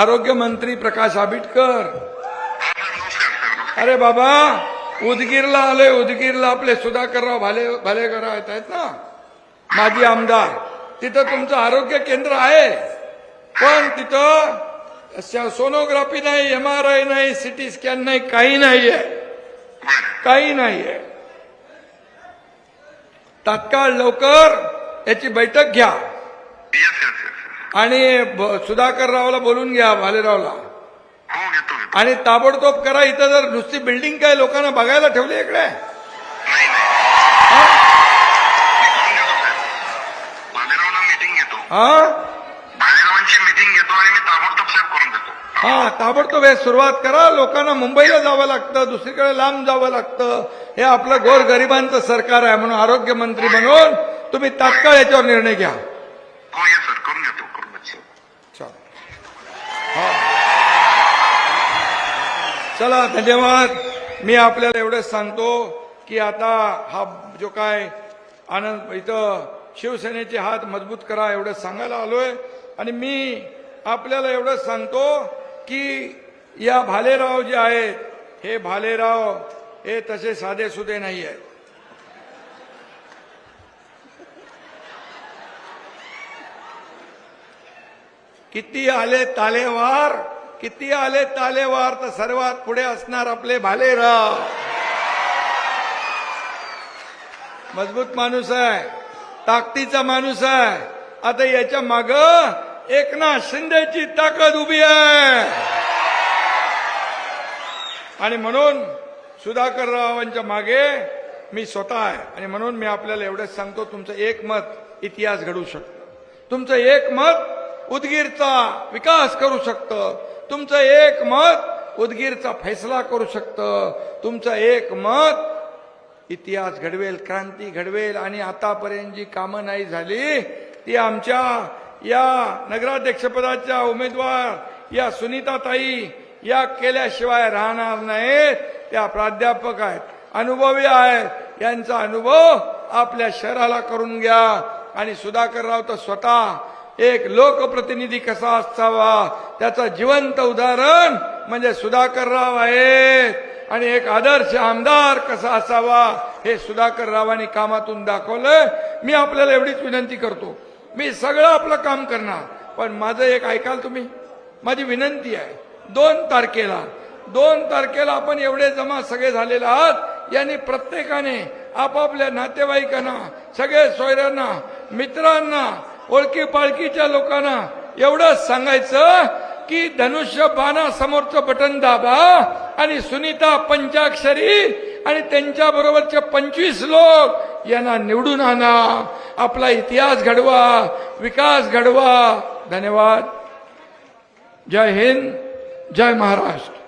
आरोग्यमंत्री प्रकाश आंबेडकर अरे बाबा उदगीरला आले उदगीरला आपले सुधाकरराव भाले भालेकरराव येत आहेत ना? माजी आमदार. तिथं तुमचं आरोग्य केंद्र आहे. पण तिथं सोनोग्राफी नाही एम आर आय नाही सिटी स्कॅन नाही काही नाहीये. काही नाहीये. तात्काळ लवकर याची बैठक घ्या. आणि ब- सुधाकररावला बोलून घ्या भालेरावला. हो आणि ताबडतोब करा इथं जर नुसती बिल्डिंग काय लोकांना बघायला ठेवली इकडे? हा? ताबडतोब हा ताबडतोब हे सुरुवात करा. लोकांना मुंबईला जावं लागतं दुसरीकडे लांब जावं लागतं. हे आपलं गोर गरिबांचं सरकार आहे म्हणून आरोग्य मंत्री म्हणून तुम्ही तात्काळ याच्यावर निर्णय घ्या. चला धन्यवाद. मी आपल्याला एवढंच सांगतो की आता हा जो काय आनंद इथं शिवसेनेचे हात मजबूत करा एवढं सांगायला आलोय. आणि मी आपल्याला एवढंच सांगतो की या भालेराव जे आहेत हे भालेराव हे तसे साधे सुधे नाही आहेत. किती आले तालेवार किती आले तालेवार तर सर्वात पुढे असणार आपले भालेराव. मजबूत माणूस आहे ताकदीचा माणूस आहे. आता याच्या माग एकनाथ शिंदेची ताकद उभी आहे. आणि म्हणून सुधाकररावांच्या मागे मी स्वतः आहे. आणि म्हणून मी आपल्याला एवढंच सांगतो तुमचं एक मत इतिहास घडू शकतं. तुमचं एक मत उदगीरचा विकास करू शकतं. तुमचं एक मत उदगीरचा फैसला करू शकतं. तुमचं एक मत इतिहास घडवेल क्रांती घडवेल आणि आतापर्यंत जी कामं नाही झाली ती आमच्या या नगराध्यक्षपदाच्या उमेदवार या सुनीताताई या केल्याशिवाय राहणार नाहीत. त्या प्राध्यापक आहेत अनुभवी आहेत. यांचा अनुभव आपल्या शहराला करून घ्या. आणि सुधाकरराव तर स्वतः एक लोकप्रतिनिधी कसा असावा? त्याचं जिवंत उदाहरण म्हणजे सुधाकरराव आहेत. आणि एक आदर्श आमदार कसा असावा? हे सुधाकररावांनी कामातून दाखवलं मी आपल्याला एवढीच विनंती करतो. मी सगळं आपलं काम करणार. पण माझं एक ऐकाल तुम्ही? माझी विनंती आहे. दोन तारखेला दोन तारखेला आपण एवढे जमा सगळे झालेले आहात. यांनी प्रत्येकाने आपापल्या नातेवाईकांना सगळे सोयऱ्यांना मित्रांना ओळखी पाळखीच्या लोकांना एवढंच सांगायचं की धनुष्य बाणा समोरचं बटन दाबा आणि सुनीता पंचाक्षरी आणि त्यांच्या बरोबरचे पंचवीस लोक यांना निवडून आणा. आपला इतिहास घडवा विकास घडवा. धन्यवाद. जय हिंद जय महाराष्ट्र.